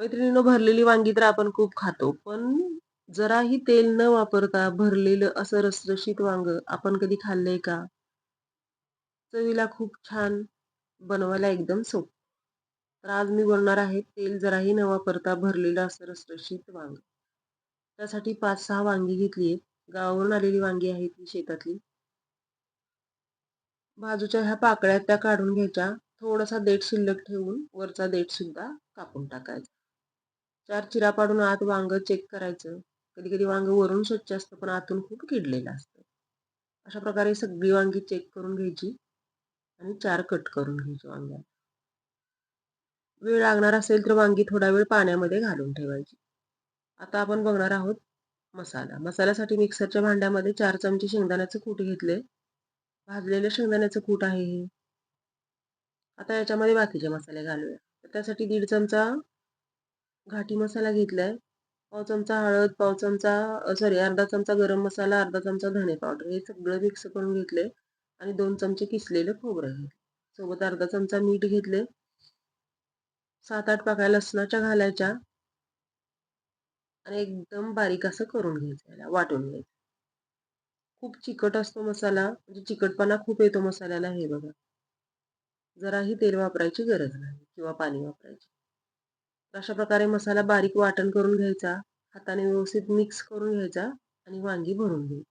मैत्रिणीनं भरलेली वांगी तर आपण खूप खातो. पण जराही तेल न वापरता भरलेलं असं रसरशीत वांग आपण कधी खाल्लंय का? चवीला खूप छान, बनवायला एकदम सोपं. तर आज मी बोलणार आहे तेल जराही न वापरता भरलेलं असं रसरशीत वांग. त्यासाठी 5-6 वांगी घेतली आहेत. गावावरून आलेली वांगी आहेत ही शेतातली. बाजूच्या ह्या पाकळ्या त्या काढून घ्यायच्या. थोडासा देठ शिल्लक ठेवून वरचा देठ सुद्धा कापून टाकायचा. चार चिरा पाडून आत वांग चेक करायचं. कधी कधी वांग वरून स्वच्छ असतं पण आतून खूप किडलेलं असतं. अशा प्रकारे सगळी वांगी चेक करून घ्यायची आणि चार कट करून घ्यायची वांग्याला. वेळ लागणार असेल तर वांगी थोडा वेळ पाण्यामध्ये घालून ठेवायची. आता आपण बघणार आहोत मसाला. मसाल्यासाठी मिक्सरच्या भांड्यामध्ये चार चमचे शेंगदाण्याचं कूट घेतले. भाजलेलं शेंगदाण्याचं कूट आहे हे. आता याच्यामध्ये बाकीचे मसाले घालूया. तर त्यासाठी दीड चमचा घाटी मसाला घेतलाय. पाव चमचा हळद, पाव चमचा सॉरी अर्धा चमचा गरम मसाला, अर्धा चमचा धणे पावडर हे सगळं मिक्स करून घेतले आणि दोन चमचे किसलेलं खोबरं घेतलं. सोबत अर्धा चमचा मीठ घेतले. सात आठ पाकळ्या लसणाच्या घालायच्या आणि एकदम बारीक असं करून घ्यायचं वाटून घ्यायचं. खूप चिकट असतो मसाला म्हणजे चिकटपणा खूप येतो मसाल्याला हे बघा. जराही तेल वापरायची गरज नाही किंवा पाणी वापरायची. अशा प्रकारे मसाला बारीक वाटण करून घ्यायचा. हाताने व्यवस्थित मिक्स करून घ्यायचा आणि वांगी भरून घ्यायची.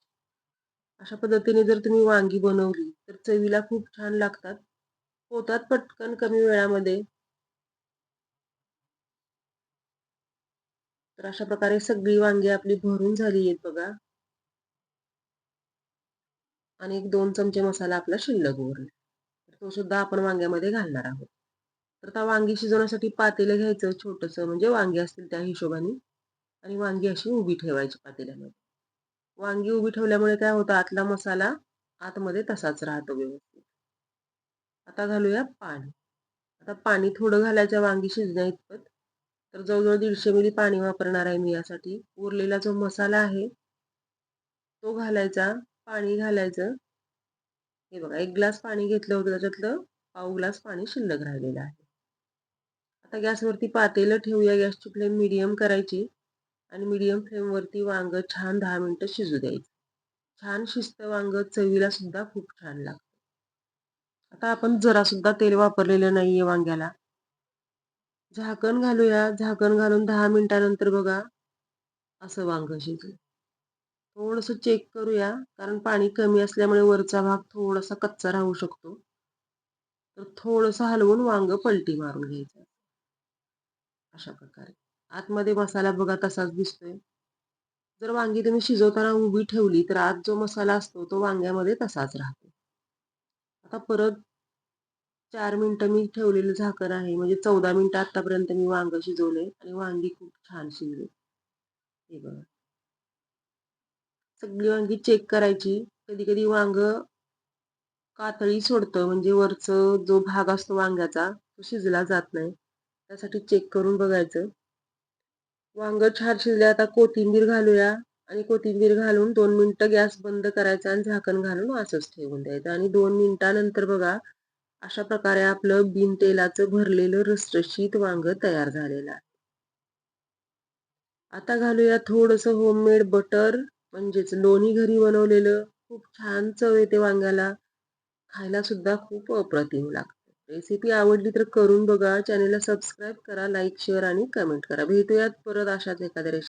अशा पद्धतीने जर तुम्ही वांगी बनवली तर चवीला खूप छान लागतात. होतात पटकन कमी वेळामध्ये. तर अशा प्रकारे सगळी वांगी आपली भरून झाली आहेत बघा. आणि एक दोन चमचे मसाला आपला शिल्लक उरला. तो सुद्धा आपण वांग्यामध्ये घालणार आहोत. तर आता वांगी शिजवण्यासाठी पातेलं घ्यायचं छोटंसं म्हणजे वांगी असतील त्या हिशोबाने आणि वांगी अशी उभी ठेवायची पातेल्यामध्ये. वांगी उभी ठेवल्यामुळे काय होतं आतला मसाला आतमध्ये तसाच राहतो व्यवस्थित. आता घालूया पाणी. आता पाणी थोडं घालायचं वांगी शिजण्या इतपत. तर जवळजवळ दीडशे मिली पाणी वापरणार आहे मी यासाठी. उरलेला जो मसाला आहे तो घालायचा, पाणी घालायचं. हे बघा एक ग्लास पाणी घेतलं होतं त्याच्यातलं पाव ग्लास पाणी शिल्लक राहिलेलं आहे. आता गॅसवरती पातेलं ठेवूया. गॅसची फ्लेम मिडियम करायची आणि मिडियम फ्लेमवरती वांग छान दहा मिनटं शिजू द्यायचं. छान शिजतं वांग चवीला सुद्धा खूप छान लागतं. आता आपण जरा सुद्धा तेल वापरलेलं नाहीये वांग्याला. झाकण घालूया. झाकण घालून दहा मिनिटानंतर बघा असं वांग शिजलं. थोडंसं चेक करूया कारण पाणी कमी असल्यामुळे वरचा भाग थोडासा कच्चा राहू शकतो. तर थोडंसं हलवून वांग पलटी मारून घ्यायचं. अशा प्रकारे. आतमध्ये मसाला बघा तसाच दिसतोय. जर वांगी तुम्ही शिजवताना उभी ठेवली तर आत जो मसाला असतो तो वांग्यामध्ये तसाच राहतो. आता परत चार मिनटं मी ठेवलेलं झाकण आहे म्हणजे चौदा मिनटं आतापर्यंत मी वांग शिजवले आणि वांगी खूप छान शिजले. हे बघा. सगळी वांगी चेक करायची. कधी कधी वांग कातळी सोडतं म्हणजे वरचं जो भाग असतो वांग्याचा तो शिजला जात नाही. त्यासाठी चेक करून बघायचं. वांग छान शिजले आता कोथिंबीर घालूया आणि कोथिंबीर घालून दोन मिनिटं गॅस बंद करायचा आणि झाकण घालून असंच ठेवून द्यायचं आणि दोन मिनिटानंतर बघा अशा प्रकारे आपलं बिन तेलाचं भरलेलं रसरशीत वांग तयार झालेलं आहे. आता घालूया थोडंसं होममेड बटर म्हणजेच लोणी घरी बनवलेलं. खूप छान चव येते वांग्याला. खायला सुद्धा खूप अप्रतिम लागतं. रेसिपी आवडली तर करून बघा. चॅनेलला सबस्क्राईब करा, लाईक, शेअर आणि कमेंट करा. भेटूयात परत अशाच एखाद्या रेसिपी